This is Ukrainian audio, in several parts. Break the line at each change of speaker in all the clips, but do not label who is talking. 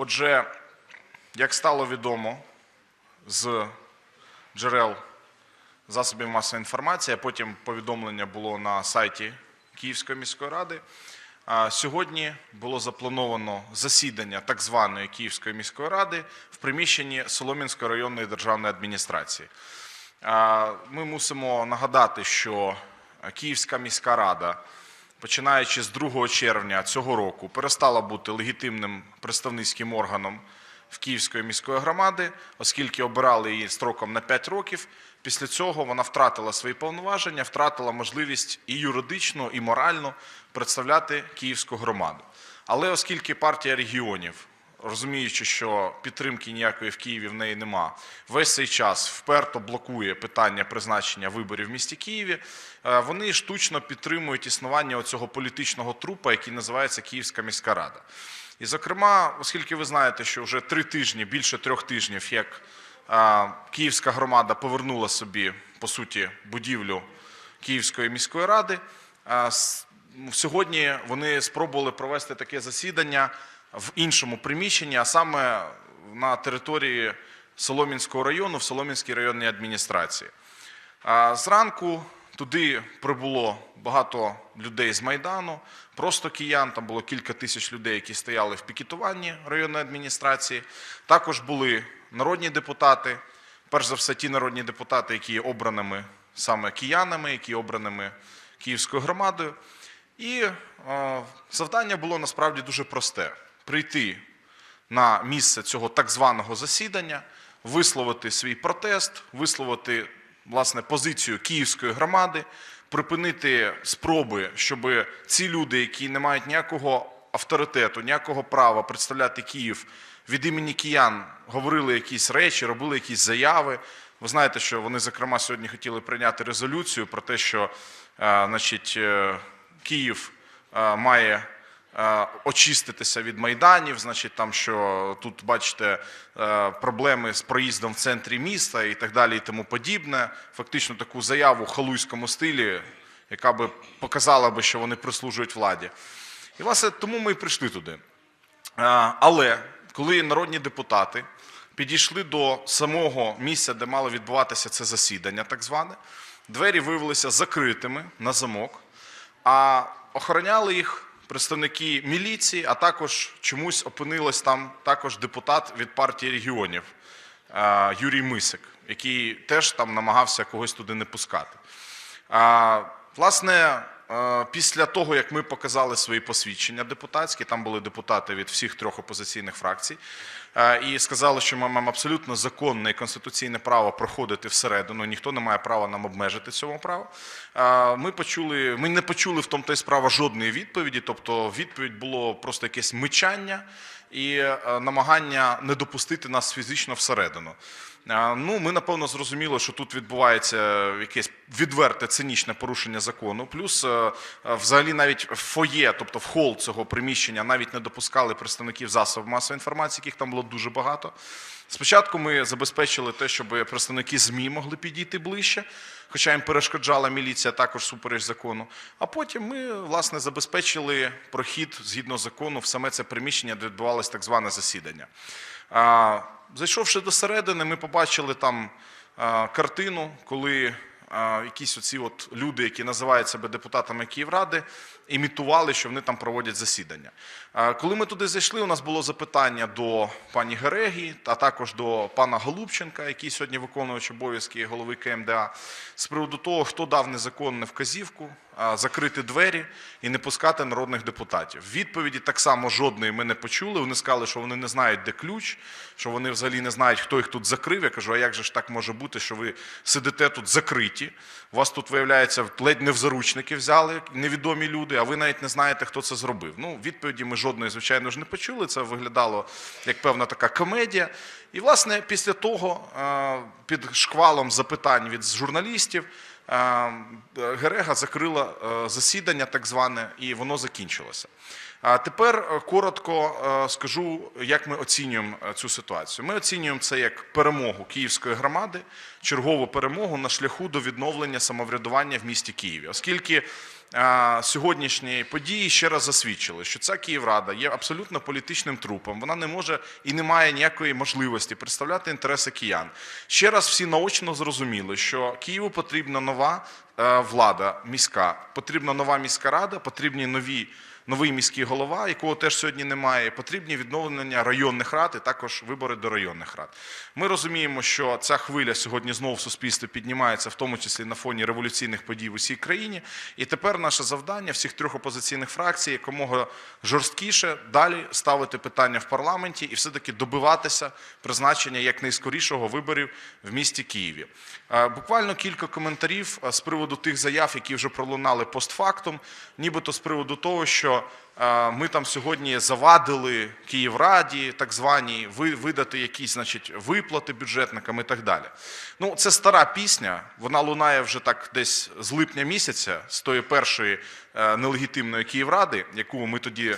Отже, як стало відомо з джерел засобів масової інформації, а потім повідомлення було на сайті Київської міської ради. Сьогодні було заплановано засідання так званої Київської міської ради в приміщенні Солом'янської районної державної адміністрації. Ми мусимо нагадати, що Київська міська рада, починаючи з 2 червня цього року, перестала бути легітимним представницьким органом в Київської міської громади, оскільки обирали її строком на 5 років. Після цього вона втратила свої повноваження, втратила можливість і юридично, і морально представляти київську громаду. Але оскільки партія регіонів, розуміючи, що підтримки ніякої в Києві в неї нема, весь цей час вперто блокує питання призначення виборів в місті Києві, е, вони штучно підтримують існування цього політичного трупа, який називається Київська міська рада. І, зокрема, оскільки ви знаєте, що вже три тижні, більше трьох тижнів, як Київська громада повернула собі, по суті, будівлю Київської міської ради, м, сьогодні вони спробували провести таке засідання в іншому приміщенні, а саме на території Солом'янського району, в Солом'янській районній адміністрації. Зранку туди прибуло багато людей з Майдану, просто киян, там було кілька тисяч людей, які стояли в пікетуванні районної адміністрації. Також були народні депутати, перш за все ті народні депутати, які є обраними саме киянами, які є обраними Київською громадою. І е, завдання було насправді дуже просте: прийти на місце цього так званого засідання, висловити свій протест, висловити власне позицію київської громади, припинити спроби, щоб ці люди, які не мають ніякого авторитету, ніякого права представляти Київ від імені киян, говорили якісь речі, робили якісь заяви. Ви знаєте, що вони, зокрема, сьогодні хотіли прийняти резолюцію про те, що е, значить, е, Київ е, має очиститися від майданів, значить, там що тут бачите е, проблеми з проїздом в центрі міста і так далі, і тому подібне. Фактично таку заяву в халуйському стилі, яка би показала би, що вони прислужують владі. І власне тому ми і прийшли туди. Е, Але коли народні депутати підійшли до самого місця, де мало відбуватися це засідання, так зване, двері виявилися закритими на замок, а охороняли їх представники міліції, а також чомусь опинилось там також депутат від партії регіонів е, Юрій Мисик, який теж там намагався когось туди не пускати. Власне, е, після того, як ми показали свої посвідчення депутатські, там були депутати від всіх трьох опозиційних фракцій, і сказали, що ми маємо абсолютно законне і конституційне право проходити всередину, ніхто не має права нам обмежити цього права. Е, Ми почули, ми не почули в тому та й справа жодної відповіді, тобто відповідь було просто якесь мичання і е, намагання не допустити нас фізично всередину. Ну, ми напевно зрозуміли, що тут відбувається якесь відверте цинічне порушення закону. Плюс, е, е, взагалі, навіть в фоє, тобто в хол цього приміщення, навіть не допускали представників засобів масової інформації, яких там було дуже багато. Спочатку ми забезпечили те, щоб представники ЗМІ могли підійти ближче, хоча їм перешкоджала міліція також супереч закону. А потім ми власне забезпечили прохід згідно закону в саме це приміщення, де відбувалось так зване засідання. Зайшовши до середини, ми побачили там картину, коли якісь оці от люди, які називають себе депутатами Київради, імітували, що вони там проводять засідання. Коли ми туди зайшли, у нас було запитання до пані Герегі, а також до пана Голубченка, який сьогодні виконувач обов'язки голови КМДА, з приводу того, хто дав незаконну вказівку закрити двері і не пускати народних депутатів. Відповіді так само жодної ми не почули. Вони сказали, що вони не знають, де ключ, що вони взагалі не знають, хто їх тут закрив. Я кажу, а як же ж так може бути, що ви сидите тут закриті? Вас тут, виявляється, ледь не в заручники взяли невідомі люди, а ви навіть не знаєте, хто це зробив. Ну, відповіді ми жодної, звичайно ж, не почули. Це виглядало як певна така комедія. І, власне, після того, під шквалом запитань від журналістів, Герега закрила е, засідання, так зване, і воно закінчилося. А тепер е, коротко е, скажу, як ми оцінюємо цю ситуацію. Ми оцінюємо це як перемогу Київської громади, чергову перемогу на шляху до відновлення самоврядування в місті Києві, оскільки сьогоднішні події ще раз засвідчили, що ця Київрада є абсолютно політичним трупом. Вона не може і не має ніякої можливості представляти інтереси киян. Ще раз всі наочно зрозуміли, що Києву потрібна нова влада міська, потрібна нова міська рада, потрібні нові. Новий міський голова, якого теж сьогодні немає, потрібні відновлення районних рад і також вибори до районних рад. Ми розуміємо, що ця хвиля сьогодні знову в суспільстві піднімається, в тому числі на фоні революційних подій в усій країні. І тепер наше завдання всіх трьох опозиційних фракцій якомога жорсткіше далі ставити питання в парламенті і все-таки добиватися призначення якнайскорішого виборів в місті Києві. Буквально кілька коментарів з приводу тих заяв, які вже пролунали постфактум, нібито з приводу того, що ми там сьогодні завадили Київраді, так званій, ви- видати якісь значить, виплати бюджетникам і так далі. Ну, це стара пісня, вона лунає вже так десь з липня місяця, з тої першої е, нелегітимної Київради, яку ми тоді,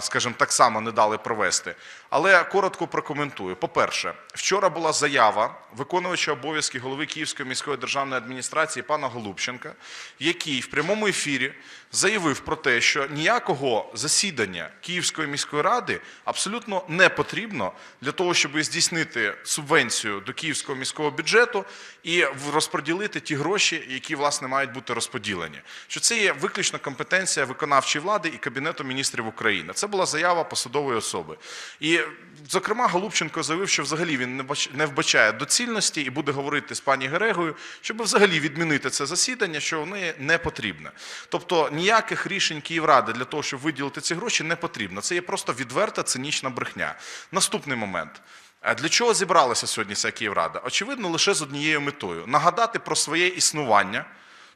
скажімо, так само не дали провести. Але коротко прокоментую. По-перше, вчора була заява виконувача обов'язки голови Київської міської державної адміністрації пана Голубченка, який в прямому ефірі заявив про те, що ніякого засідання Київської міської ради абсолютно не потрібно для того, щоб здійснити субвенцію до Київського міського бюджету і розподілити ті гроші, які власне мають бути розподілені. Що це є виключно компетенція виконавчої влади і кабінету міністрів України. Це була заява посадової особи. І, зокрема, Голубченко заявив, що взагалі він не бач- вбачає доцільності і буде говорити з пані Герегою, щоб взагалі відмінити це засідання, що воно не потрібне. Тобто ніяких рішень Київради для того, щоб виділити ці гроші, не потрібно. Це є просто відверта цинічна брехня. Наступний момент. А Для чого зібралася сьогодні ця Київрада? Очевидно, лише з однією метою нагадати про своє існування.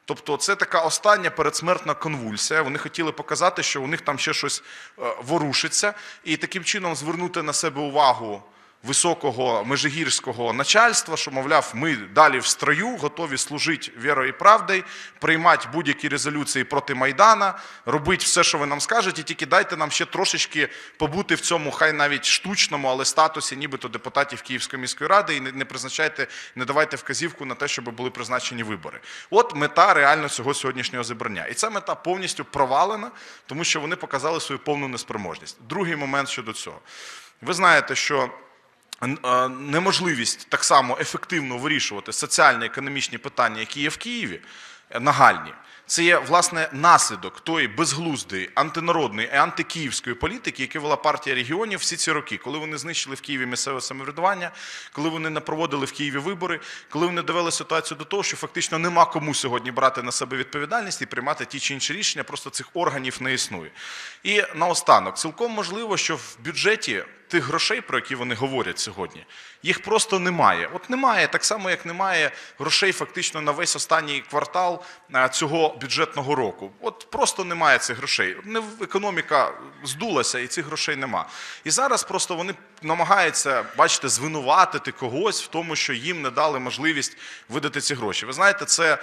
Тобто, це така остання передсмертна конвульсія. Вони хотіли показати, що у них там ще щось е, ворушиться, і таким чином звернути на себе увагу високого межигірського начальства, що, мовляв, ми далі в строю, готові служити вірою і правдою, приймати будь-які резолюції проти Майдана, робити все, що ви нам скажете, тільки дайте нам ще трошечки побути в цьому, хай навіть штучному, але статусі, нібито депутатів Київської міської ради, і не, призначайте, не давайте вказівку на те, щоб були призначені вибори. От мета реально цього сьогоднішнього зібрання. І ця мета повністю провалена, тому що вони показали свою повну неспроможність. Другий момент щодо цього. Ви знаєте, що неможливість так само ефективно вирішувати соціально-економічні питання, які є в Києві, е, нагальні. Це є власне наслідок тої безглуздої антинародної і антикиївської політики, яку вела партія регіонів всі ці роки, коли вони знищили в Києві місцеве самоврядування, коли вони не проводили в Києві вибори, коли вони довели ситуацію до того, що фактично нема кому сьогодні брати на себе відповідальність і приймати ті чи інші рішення, просто цих органів не існує. І наостанок, цілком можливо, що в бюджеті тих грошей, про які вони говорять сьогодні, їх просто немає. От немає, так само, як немає грошей фактично на весь останній квартал цього бюджетного року. От просто немає цих грошей. Економіка здулася, і цих грошей нема. І зараз просто вони намагаються, бачите, звинуватити когось в тому, що їм не дали можливість видати ці гроші. Ви знаєте, це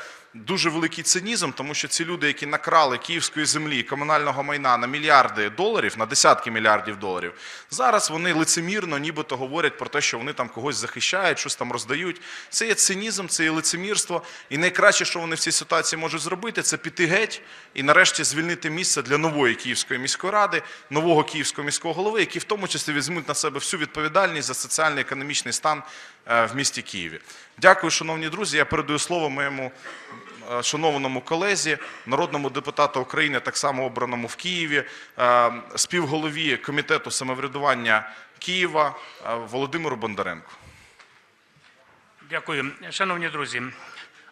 дуже великий цинізм, тому що ці люди, які накрали київської землі, комунального майна на мільярди доларів, на десятки мільярдів доларів, зараз вони лицемірно, нібито говорять про те, що вони там когось захищають, щось там роздають. Це є цинізм, це є лицемірство. І найкраще, що вони в цій ситуації можуть зробити, це піти геть і нарешті звільнити місце для нової Київської міської ради, нового київського міського голови, які в тому числі візьмуть на себе всю відповідальність за соціально-економічний стан е, в місті Києві. Дякую, шановні друзі. Я передаю слово моєму шанованому колезі, народному депутату України, так само обраному в Києві, е, співголові комітету самоврядування Києва е, Володимиру Бондаренку.
Дякую, шановні друзі.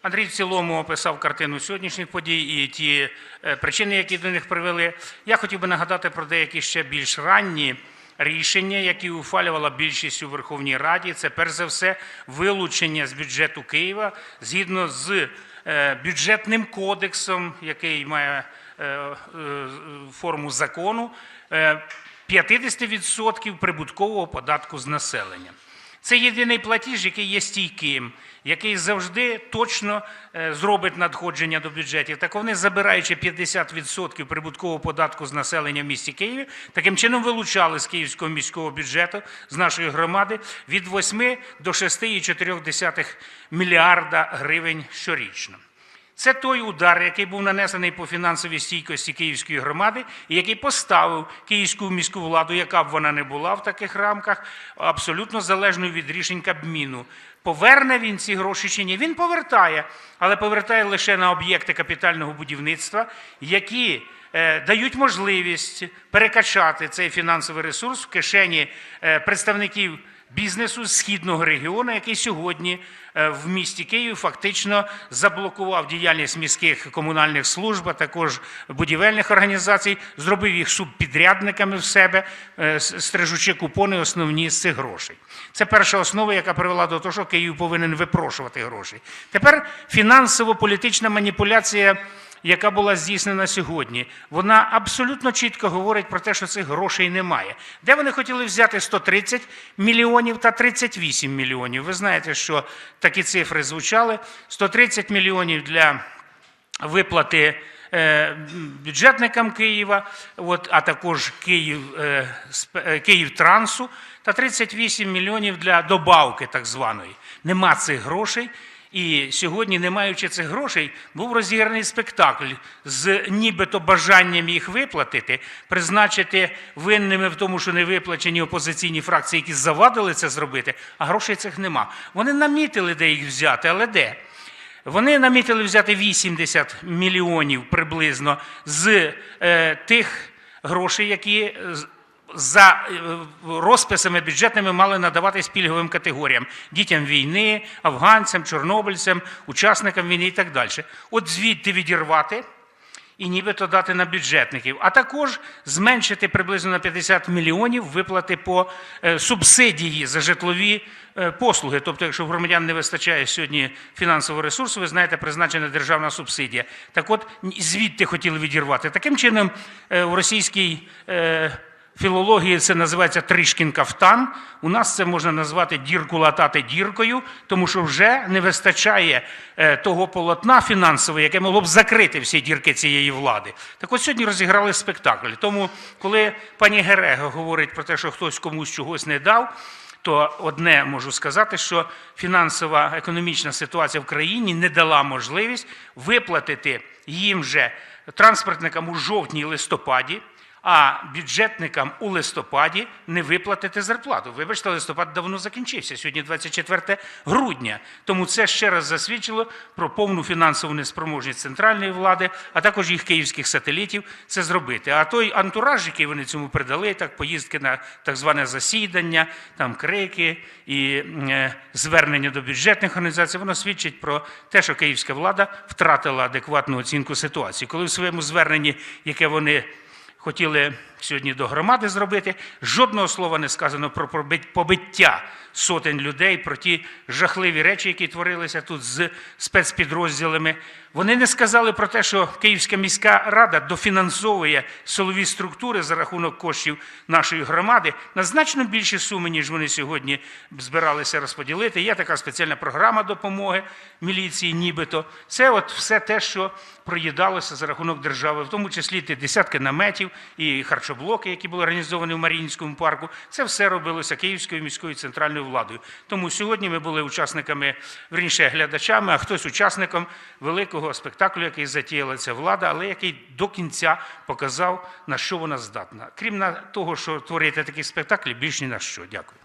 Андрій в цілому описав картину сьогоднішніх подій і ті е, причини, які до них привели. Я хотів би нагадати про деякі ще більш ранні рішення, які ухвалювала більшість у Верховній Раді. Це перш за все вилучення з бюджету Києва згідно з е, бюджетним кодексом, який має е, е, форму закону, е, 50% прибуткового податку з населення. Це єдиний платіж, який є стійким, який завжди точно е, зробить надходження до бюджетів. Так вони, забираючи 50% прибуткового податку з населення в місті Києві, таким чином вилучали з київського міського бюджету з нашої громади від 8 до 6,4 мільярда гривень щорічно. Це той удар, який був нанесений по фінансовій стійкості Київської громади, і який поставив київську міську владу, яка б вона не була в таких рамках, абсолютно залежною від рішень Кабміну. Поверне він ці гроші чи ні? Він повертає, але повертає лише на об'єкти капітального будівництва, які е, дають можливість перекачати цей фінансовий ресурс в кишені е, представників бізнесу східного регіону, який сьогодні е, в місті Київ фактично заблокував діяльність міських комунальних служб, а також будівельних організацій, зробив їх субпідрядниками в себе, е, стрижучи купони основні з цих грошей. Це перша основа, яка привела до того, що Київ повинен випрошувати гроші. Тепер фінансово-політична маніпуляція яка була здійснена сьогодні, вона абсолютно чітко говорить про те, що цих грошей немає. Де вони хотіли взяти 130 мільйонів та 38 мільйонів? Ви знаєте, що такі цифри звучали: 130 мільйонів для виплати е, бюджетникам Києва, от, а також Київ, е, е, Київтрансу та 38 мільйонів для добавки так званої. Нема цих грошей. І сьогодні, не маючи цих грошей, був розіграний спектакль з нібито бажанням їх виплатити, призначити винними в тому, що не виплачені опозиційні фракції, які завадили це зробити, а грошей цих нема. Вони намітили, де їх взяти, але де? Вони намітили взяти 80 мільйонів приблизно з е, тих грошей, які за е, розписами бюджетними мали надаватись пільговим категоріям дітям війни, афганцям, чорнобильцям, учасникам війни і так далі. От звідти відірвати і нібито дати на бюджетників, а також зменшити приблизно на 50 мільйонів виплати по е, субсидії за житлові е, послуги. Тобто, якщо громадян не вистачає сьогодні фінансового ресурсу, ви знаєте, призначена державна субсидія. Так от звідти хотіли відірвати. Таким чином, в російській філології це називається тришкін кафтан. У нас це можна назвати дірку латати діркою, тому що вже не вистачає е, того полотна фінансового, яке могло б закрити всі дірки цієї влади. Так от сьогодні розіграли спектакль. Тому, коли пані Герега говорить про те, що хтось комусь чогось не дав. То одне можу сказати, що фінансова економічна ситуація в країні не дала можливість виплатити їм же транспортникам у жовтні і листопаді, а бюджетникам у листопаді не виплатити зарплату. Вибачте, листопад давно закінчився. Сьогодні 24 грудня. Тому це ще раз засвідчило про повну фінансову неспроможність центральної влади, а також їх київських сателітів це зробити. А той антураж, який вони цьому придали, так поїздки на так зване засідання, там крики і е, звернення до бюджетних організацій, воно свідчить про те, що київська влада втратила адекватну оцінку ситуації. Коли в своєму зверненні, яке вони хотіли сьогодні до громади зробити. Жодного слова не сказано про побиття сотень людей, про ті жахливі речі, які творилися тут з спецпідрозділами. Вони не сказали про те, що Київська міська рада дофінансовує силові структури за рахунок коштів нашої громади на значно більші суми, ніж вони сьогодні збиралися розподілити. Є така спеціальна програма допомоги міліції, нібито. Це от все те, що проїдалося за рахунок держави, в тому числі ті десятки наметів і харчоблоки, які були організовані в Маріїнському парку. Це все робилося Київською міською центральною владою. Тому сьогодні ми були учасниками, верніше глядачами, а хтось учасником великого спектаклю, який затіяла ця влада, але який до кінця показав, на що вона здатна. Крім того, що творити такі спектаклі, більш ні на що. Дякую.